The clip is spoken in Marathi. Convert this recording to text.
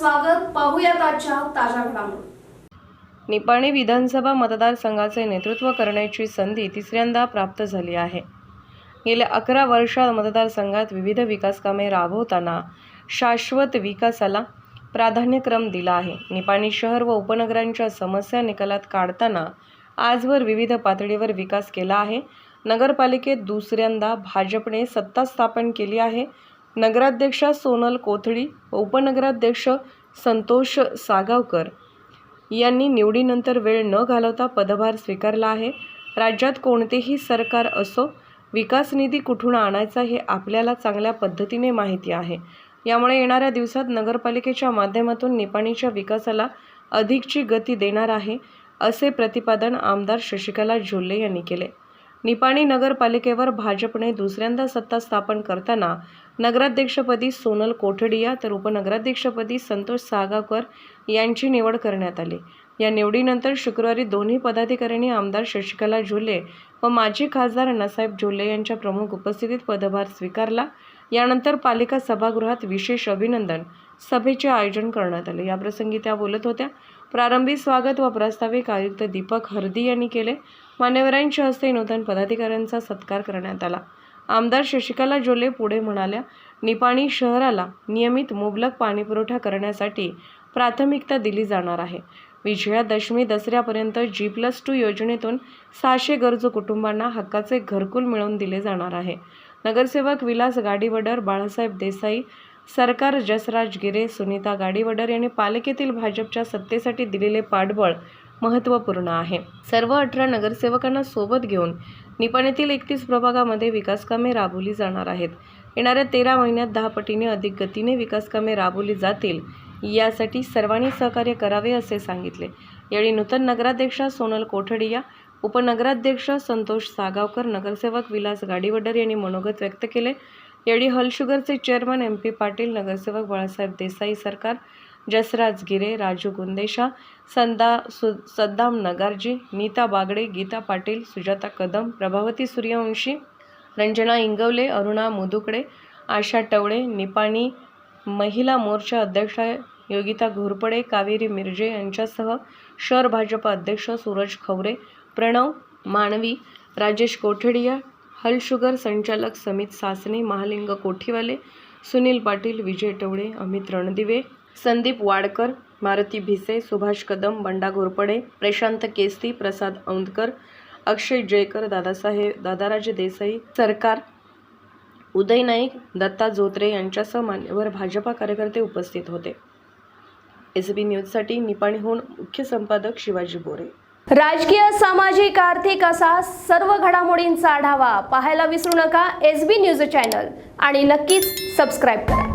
स्वागत. पाहूयात आजच्या ताज्या घडामोडी. निपाणी विधानसभा मतदारसंघाचे नेतृत्व करण्याची संधी तिसऱ्यांदा प्राप्त झाली आहे. गेल्या अकरा वर्षात मतदारसंघात विविध विकासकामे राबवताना शाश्वत विकासाला प्राधान्यक्रम दिला आहे. निपाणी शहर व उपनगरांच्या समस्या निकालात काढताना आजवर विविध पातळीवर विकास केला आहे. नगरपालिकेत दुसऱ्यांदा भाजपने सत्ता स्थापन केली आहे. नगराध्यक्षा सोनल कोथळी व उपनगराध्यक्ष संतोष सागावकर यांनी निवडीनंतर वेळ न घालवता पदभार स्वीकारला आहे. राज्यात कोणतेही सरकार असो विकास निधी कुठून आणायचा हे आपल्याला चांगल्या पद्धतीने माहिती आहे. यामुळे येणाऱ्या दिवसात नगरपालिकेच्या माध्यमातून निपाणीच्या विकासाला अधिकची गती देणार आहे असे प्रतिपादन आमदार शशिकला झोल्ले यांनी केले. निपाणी नगरपालिकेवर भाजपने दुसऱ्यांदा सत्ता स्थापन करताना नगराध्यक्षपदी सोनल कोठडिया तर उपनगराध्यक्षपदी संतोष सागाकर यांची निवड करण्यात आली. या निवडीनंतर शुक्रवारी दोन्ही पदाधिकाऱ्यांनी आमदार शशिकला झुले व माजी खासदार अण्णासाहेब झुले यांच्या प्रमुख उपस्थितीत पदभार स्वीकारला. यानंतर पालिका सभागृहात विशेष अभिनंदन सभेचे आयोजन करण्यात आले. याप्रसंगी त्या बोलत होत्या प्रारंभी स्वागत व प्रास्ताविक आयुक्त दीपक हर्दी यांनी केले. मान्यवरांच्या हस्ते नूतन पदाधिकाऱ्यांचा सत्कार करण्यात आला. आमदार शशिकला जोले पुढे म्हणाल्या निपाणी शहराला नियमित मुबलक पाणीपुरवठा करण्यासाठी प्राथमिकता दिली जाणार आहे. विजयादशमी दसऱ्यापर्यंत जी प्लस टू योजनेतून सहाशे गरजू कुटुंबांना हक्काचे घरकुल मिळवून दिले जाणार आहे. नगरसेवक विलास गाडीवडर बाळासाहेब देसाई सरकार जसराज गिरे सुनीता गाडीवडर यांनी पालिकेतील भाजपच्या सत्तेसाठी दिलेले पाठबळ महत्त्वपूर्ण आहे. सर्व अठरा नगरसेवकांना सोबत घेऊन निपाणीतील एकतीस प्रभागामध्ये विकासकामे राबवली जाणार आहेत. येणाऱ्या तेरा महिन्यात दहा पटीने अधिक गतीने विकासकामे राबवली जातील यासाठी सर्वांनी सहकार्य करावे असे सांगितले. यावेळी नूतन नगराध्यक्षा सोनल कोठडिया उपनगराध्यक्ष संतोष सागावकर नगरसेवक विलास गाडीवडर यांनी मनोगत व्यक्त केले. यावेळी हलशुगरचे चेअरमन एम पी पाटील नगरसेवक बाळासाहेब देसाई सरकार जसराज गिरे राजू गुंदेशा संदा सु सद्दाम नगारजी नीता बागडे गीता पाटील सुजाता कदम प्रभावती सूर्यवंशी रंजना इंगवले अरुणा मुदुकडे आशा टवळे निपाणी महिला मोर्चा अध्यक्षा योगिता घोरपडे कावेरी मिरजे यांच्यासह शहर भाजप अध्यक्ष सूरज खवरे प्रणव मानवी राजेश कोठडिया हल शुगर संचालक समित सासने महालिंग कोठीवाले सुनील पाटील विजय टवळे अमित रणदिवे संदीप वाडकर मारुती भिसे सुभाष कदम बंडा घोरपडे प्रशांत केसती प्रसाद औंदकर अक्षय जयकर दादासाहेब दादाराजे देसाई सरकार उदय नाईक दत्ता जोत्रे यांच्यासह मान्यवर भाजपा कार्यकर्ते उपस्थित होते. एस बी न्यूजसाठी निपाणीहून मुख्य संपादक शिवाजी बोरे. राजकीय सामाजिक आर्थिक असा सर्व घडामोडींचा आढावा पाहायला विसरू नका एस बी न्यूज चॅनल आणि नक्कीच सबस्क्राईब करा.